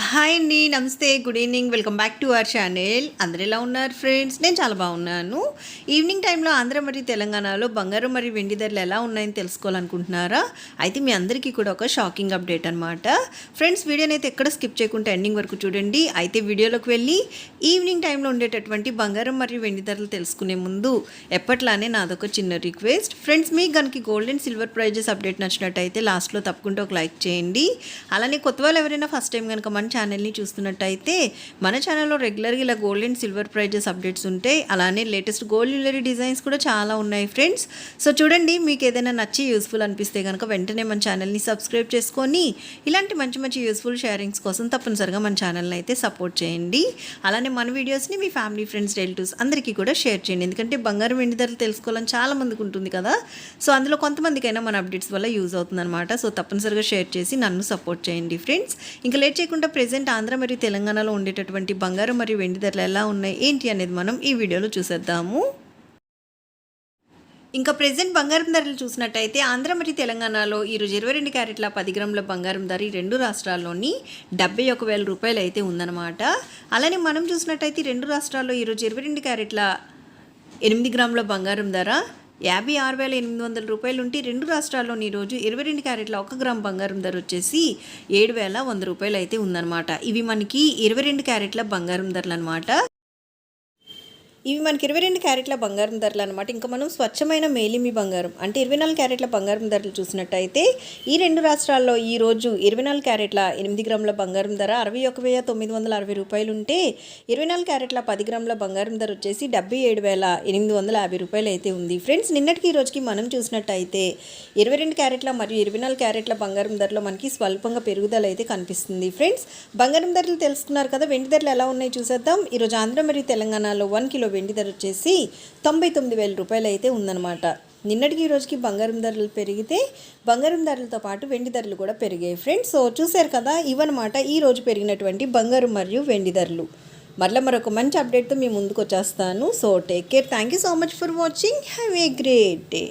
Hi అండి నమస్తే good evening welcome back to our channel. అందరు ఎలా ఉన్నారు ఫ్రెండ్స్? నేను చాలా బాగున్నాను. ఈవినింగ్ టైంలో ఆంధ్ర మరియు తెలంగాణలో బంగారం మరియు వెండి ధరలు ఎలా ఉన్నాయని తెలుసుకోవాలనుకుంటున్నారా? అయితే మీ అందరికీ కూడా ఒక షాకింగ్ అప్డేట్ అనమాట ఫ్రెండ్స్ వీడియోని అయితే ఎక్కడ స్కిప్ చేయకుండా ఎండింగ్ వరకు చూడండి. అయితే వీడియోలోకి వెళ్ళి ఈవినింగ్ టైంలో ఉండేటటువంటి బంగారం మరియు వెండి ధరలు తెలుసుకునే ముందు ఎప్పట్లానే నాదొక చిన్న రిక్వెస్ట్. ఫ్రెండ్స్ మీకు కనుక gold and silver prizes update నచ్చినట్టయితే లాస్ట్లో తప్పకుండా ఒక లైక్ చేయండి. అలానే కొత్త వాళ్ళు ఎవరైనా ఫస్ట్ టైం కనుక వన్ ఛానల్ని చూస్తున్నట్టయితే మన ఛానల్లో రెగ్యులర్గా ఇలా gold and silver prices updates ఉంటాయి అలానే లేటెస్ట్ గోల్డ్ జ్యువెలరీ డిజైన్స్ కూడా చాలా ఉన్నాయి ఫ్రెండ్స్ సో చూడండి మీకు ఏదైనా నచ్చి యూస్ఫుల్ అనిపిస్తే కనుక వెంటనే మన ఛానల్ని సబ్స్క్రైబ్ చేసుకొని ఇలాంటి మంచి మంచి యూస్ఫుల్ షేరింగ్స్ కోసం తప్పనిసరిగా మన ఛానల్ని అయితే సపోర్ట్ చేయండి. అలానే మన వీడియోస్ని మీ ఫ్యామిలీ ఫ్రెండ్స్ రిలేటివ్స్ అందరికీ కూడా షేర్ చేయండి. ఎందుకంటే బంగారం వెండి ధరలు తెలుసుకోవాలని చాలా మందికి ఉంటుంది కదా. సో అందులో కొంతమందికైనా మన అప్డేట్స్ వల్ల యూజ్ అవుతుందన్నమాట. సో తప్పనిసరిగా షేర్ చేసి నన్ను సపోర్ట్ చేయండి ఫ్రెండ్స్ ఇంకా లేట్ చేయకుండా ప్రజెంట్ ఆంధ్ర మరియు తెలంగాణలో ఉండేటటువంటి బంగారం మరియు వెండి ధరలు ఎలా ఉన్నాయి ఏంటి అనేది మనం ఈ వీడియోలో చూసేద్దాము. ఇంకా ప్రజెంట్ బంగారం ధరలు చూసినట్టయితే ఆంధ్ర మరియు తెలంగాణలో ఈరోజు ఇరవై రెండు క్యారెట్ల పది గ్రాముల బంగారం ధర ఈ రెండు రాష్ట్రాల్లోని డెబ్బై ఒక వేల రూపాయలు అయితే ఉందన్నమాట. అలానే మనం చూసినట్టయితే రెండు రాష్ట్రాల్లో ఈరోజు ఇరవై రెండు క్యారెట్ల ఎనిమిది గ్రాముల బంగారం ధర యాభై ఆరు వేల ఎనిమిది వందల రూపాయలు ఉంటే రెండు రాష్ట్రాల్లోని ఈరోజు ఇరవై రెండు క్యారెట్ల ఒక గ్రామ్ బంగారం ధర వచ్చేసి ఏడు వేల వంద రూపాయలు అయితే ఉందన్నమాట. ఇవి మనకి ఇరవై రెండు క్యారెట్ల బంగారం ధరలు అనమాట ఇవి మనకి ఇరవై రెండు క్యారెట్ల బంగారం ధరలు అనమాట ఇంకా మనం స్వచ్ఛమైన మేలిమి బంగారం అంటే ఇరవై నాలుగు క్యారెట్ల బంగారం ధరలు చూసినట్టయితే ఈ రెండు రాష్ట్రాల్లో ఈ రోజు ఇరవై నాలుగు క్యారెట్ల ఎనిమిది గ్రాముల బంగారం ధర అరవై ఒక వెయ్యి తొమ్మిది వందల అరవై రూపాయలు ఉంటే ఇరవై నాలుగు క్యారెట్ల పది గ్రాముల బంగారం ధర వచ్చేసి డెబ్బై ఏడు వేల ఎనిమిది వందల యాభై రూపాయలు అయితే ఉంది. ఫ్రెండ్స్ నిన్నటికి ఈ రోజుకి మనం చూసినట్టయితే ఇరవై రెండు క్యారెట్ల మరియు ఇరవై నాలుగు క్యారెట్ల బంగారం ధరలో మనకి స్వల్పంగా పెరుగుదల అయితే కనిపిస్తుంది. ఫ్రెండ్స్ బంగారం ధరలు తెలుసుకున్నారు కదా వెండి ధరలు ఎలా ఉన్నాయి చూసేద్దాం. ఈరోజు ఆంధ్ర మరియు తెలంగాణలో వన్ కిలో వెండి ధర వచ్చేసి తొంభై తొమ్మిది వేల రూపాయలు అయితే ఉందన్నమాట. నిన్నటికి ఈ రోజుకి బంగారం ధరలు పెరిగితే బంగారం ధరలతో పాటు వెండి ధరలు కూడా పెరిగాయి. ఫ్రెండ్స్ సో చూశారు కదా ఇవన్నమాట ఈ రోజు పెరిగినటువంటి బంగారం మరియు వెండి ధరలు. మరలా మరొక మంచి అప్డేట్తో మీ ముందుకు వచ్చేస్తాను. So take care thank you so much for watching have a great day